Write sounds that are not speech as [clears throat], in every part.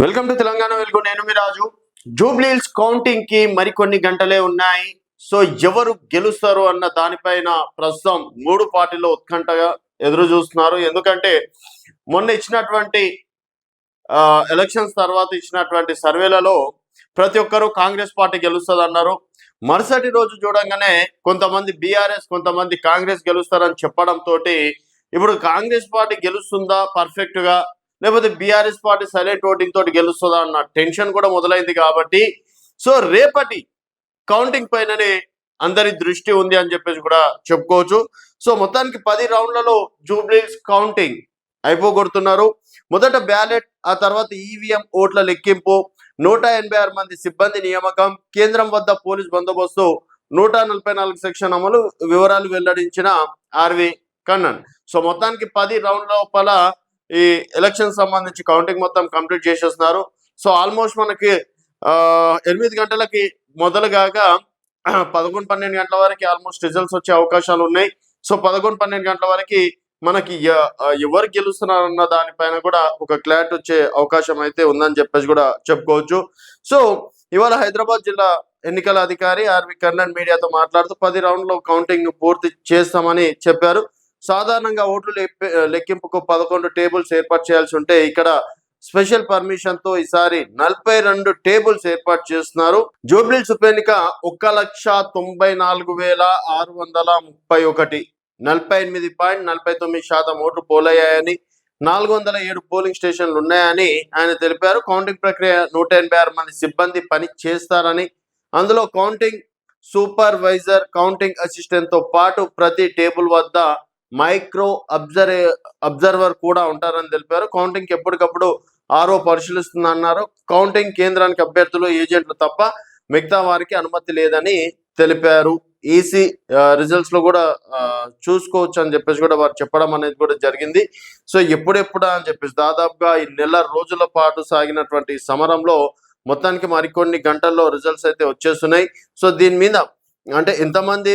Welcome to Telangana welcome నేను మీ రాజు. జూబ్లీల్స్ కౌంటింగ్కి మరికొన్ని గంటలే ఉన్నాయి. సో ఎవరు గెలుస్తారు అన్న దానిపైన ప్రస్తుతం మూడు పార్టీలు ఉత్కంఠగా ఎదురు చూస్తున్నారు. ఎందుకంటే మొన్న ఇచ్చినటువంటి ఎలక్షన్స్ తర్వాత ఇచ్చినటువంటి సర్వేలలో ప్రతి ఒక్కరూ కాంగ్రెస్ పార్టీ గెలుస్తుంది అన్నారు మరుసటి రోజు చూడంగానే కొంతమంది బీఆర్ఎస్ కొంతమంది కాంగ్రెస్ గెలుస్తారని చెప్పడంతో ఇప్పుడు కాంగ్రెస్ పార్టీ గెలుస్తుందా? పర్ఫెక్ట్గా లేకపోతే బీఆర్ఎస్ పార్టీ సైలెంట్ ఓటింగ్ తోటి గెలుస్తుందా అన్న టెన్షన్ కూడా మొదలైంది కాబట్టి సో రేపటి కౌంటింగ్ పైననే అందరి దృష్టి ఉంది అని చెప్పేసి కూడా చెప్పుకోవచ్చు. సో మొత్తానికి పది రౌండ్లలో జూబ్లీస్ కౌంటింగ్ అయిపోగొడుతున్నారు. మొదట బ్యాలెట్ ఆ తర్వాత ఈవీఎం ఓట్ల లెక్కింపు నూట ఎనభై ఆరు మంది సిబ్బంది నియామకం కేంద్రం వద్ద పోలీస్ బందోబస్తు నూట నలభై నాలుగు సెక్షన్ అమలు వివరాలు వెల్లడించిన ఆర్వి కన్నన్. సో మొత్తానికి పది రౌండ్ లోపల ఈ ఎలక్షన్ సంబంధించి కౌంటింగ్ మొత్తం కంప్లీట్ చేసేస్తున్నారు. సో ఆల్మోస్ట్ మనకి ఆ, ఎనిమిది గంటలకి మొదలుగాక [clears throat] పదకొండు పన్నెండు గంటల వరకు ఆల్మోస్ట్ రిజల్ట్స్ వచ్చే అవకాశాలు ఉన్నాయి. సో పదకొండు పన్నెండు గంటల వరకు మనకి ఎవరు గెలుస్తున్నారు అన్న దానిపైన కూడా ఒక క్లారిటీ వచ్చే అవకాశం అయితే ఉందని చెప్పేసి కూడా చెప్పుకోవచ్చు. సో ఇవాళ హైదరాబాద్ జిల్లా ఎన్నికల అధికారి ఆర్వి కర్ణన్ మీడియాతో మాట్లాడుతూ పది రౌండ్లో కౌంటింగ్ పూర్తి చేస్తామని చెప్పారు. సాధారణంగా ఓట్లు లెక్కింపుకు పదకొండు టేబుల్స్ ఏర్పాటు చేయాల్సి ఉంటే ఇక్కడ స్పెషల్ పర్మిషన్తో ఈసారి నలభై రెండు టేబుల్స్ ఏర్పాటు చేస్తున్నారు. జూబ్లీస్ ఉప ఎన్నిక ఒక లక్ష తొంభై నాలుగు వేల ఆరు వందల ముప్పై ఒకటి. నలభై ఎనిమిది పాయింట్ నలభై తొమ్మిది శాతం ఓట్లు పోలయ్యాయని నాలుగు వందల ఏడు పోలింగ్ స్టేషన్లు ఉన్నాయని ఆయన తెలిపారు. కౌంటింగ్ ప్రక్రియ నూట ఎనభై ఆరు మంది సిబ్బంది పని చేస్తారని అందులో కౌంటింగ్ సూపర్వైజర్ కౌంటింగ్ అసిస్టెంట్తో పాటు ప్రతి టేబుల్ వద్ద మైక్రో అబ్జర్వే అబ్జర్వర్ కూడా ఉంటారని తెలిపారు. కౌంటింగ్ ఎప్పటికప్పుడు ఆరో పరిశీలిస్తుందన్నారు. కౌంటింగ్ కేంద్రానికి అభ్యర్థులు ఏజెంట్లు తప్ప మిగతా వారికి అనుమతి లేదని తెలిపారు. ఈసీ రిజల్ట్స్లో కూడా చూసుకోవచ్చు అని చెప్పేసి కూడా వారు చెప్పడం అనేది కూడా జరిగింది. సో ఎప్పుడెప్పుడా అని చెప్పేసి దాదాపుగా ఈ నెల రోజుల పాటు సాగినటువంటి సమరంలో మొత్తానికి మరికొన్ని గంటల్లో రిజల్ట్స్ అయితే వచ్చేస్తున్నాయి. సో దీని మీద అంటే ఎంతమంది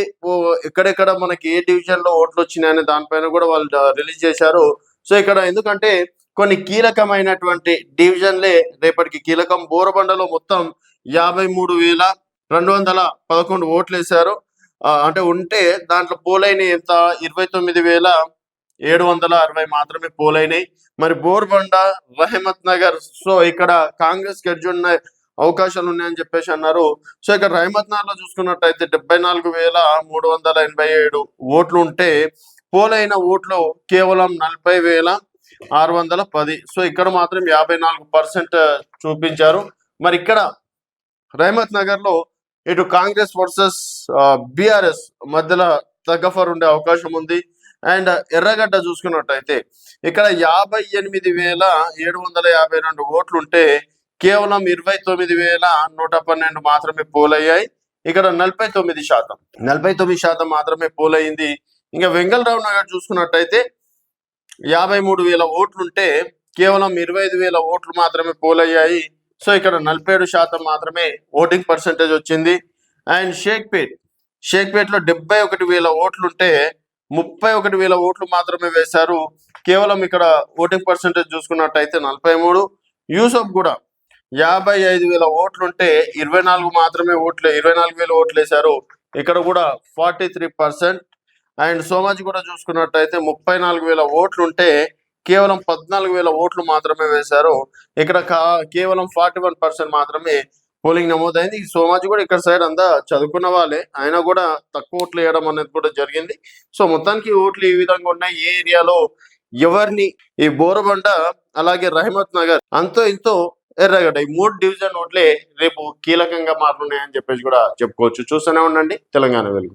ఎక్కడెక్కడ మనకి ఏ డివిజన్లో ఓట్లు వచ్చినాయనే దానిపైన కూడా వాళ్ళు రిలీజ్ చేశారు. సో ఇక్కడ ఎందుకంటే కొన్ని కీలకమైనటువంటి డివిజన్లే రేపటికి కీలకం. బోరబండలో మొత్తం యాభై మూడు వేల రెండు వందల పదకొండు ఓట్లు వేశారు అంటే ఉంటే దాంట్లో పోలైన ఎంత? ఇరవై తొమ్మిది వేల ఏడు వందల అరవై మాత్రమే పోలైనాయి. మరి బోర్బండ రహమత్ నగర్ సో ఇక్కడ కాంగ్రెస్ గెలిచిన అవకాశాలు ఉన్నాయని చెప్పేసి అన్నారు. సో ఇక్కడ రహమత్నగర్లో నగర్లో చూసుకున్నట్టయితే డెబ్బై నాలుగు వేల మూడు వందల ఎనభై ఏడు ఓట్లు ఉంటే పోలైన ఓట్లు కేవలం నలభై వేల ఆరు వందల పది. సో ఇక్కడ మాత్రం యాభై నాలుగు పర్సెంట్ చూపించారు. మరి ఇక్కడ రహమత్ నగర్లో ఇటు కాంగ్రెస్ వర్సెస్ బిఆర్ఎస్ మధ్యలో తగ్గఫర్ ఉండే అవకాశం ఉంది. అండ్ ఎర్రగడ్డ చూసుకున్నట్టయితే ఇక్కడ యాభై ఎనిమిది వేల ఏడు వందల యాభై రెండు ఓట్లు ఉంటే కేవలం ఇరవై తొమ్మిది వేల నూట పన్నెండు మాత్రమే పోలయ్యాయి. ఇక్కడ నలభై తొమ్మిది శాతం. నలభై తొమ్మిది శాతం మాత్రమే పోలయ్యింది. ఇంకా వెంగళరావు నగర్ చూసుకున్నట్టయితే యాభై మూడు వేల ఓట్లుంటే కేవలం ఇరవై ఐదు వేల ఓట్లు మాత్రమే పోలయ్యాయి. సో ఇక్కడ నలభై ఏడు శాతం మాత్రమే ఓటింగ్ పర్సంటేజ్ వచ్చింది. అండ్ షేక్పేట్. షేక్పేట్లో డెబ్బై ఒకటి వేల ఓట్లుంటే ముప్పై ఒకటి వేల ఓట్లు మాత్రమే వేశారు. కేవలం ఇక్కడ ఓటింగ్ పర్సంటేజ్ చూసుకున్నట్టయితే నలభై మూడు. యూసఫ్ కూడా యాభై ఐదు వేల ఓట్లుంటే ఇరవై నాలుగు మాత్రమే ఓట్లు ఇరవై నాలుగు వేల ఓట్లు వేశారు ఇక్కడ కూడా forty three percent. And Somaji కూడా చూసుకున్నట్టయితే ముప్పై నాలుగు వేల ఓట్లు ఉంటే కేవలం పద్నాలుగు వేల ఓట్లు మాత్రమే వేశారు. ఇక్కడ కా- కేవలం ఫార్టీ వన్ పర్సెంట్ మాత్రమే పోలింగ్ నమోదైంది. సోమాజి కూడా ఇక్కడ సైడ్ అంతా చదువుకున్న వాళ్ళే. అయినా కూడా తక్కువ ఓట్లు వేయడం అనేది కూడా జరిగింది. సో మొత్తానికి ఓట్లు ఈ విధంగా ఉన్నాయి. ఏ ఏరియాలో ఎవరిని ఈ బోరబండ అలాగే రహమత్ నగర్ అంతో ఇంతో ఎర్రగడ్డ ఈ మూడు డివిజన్ ఓట్లే రేపు కీలకంగా మారుతున్నాయని చెప్పేసి కూడా చెప్పుకోవచ్చు. చూస్తూనే ఉండండి. తెలంగాణ వెలుగు.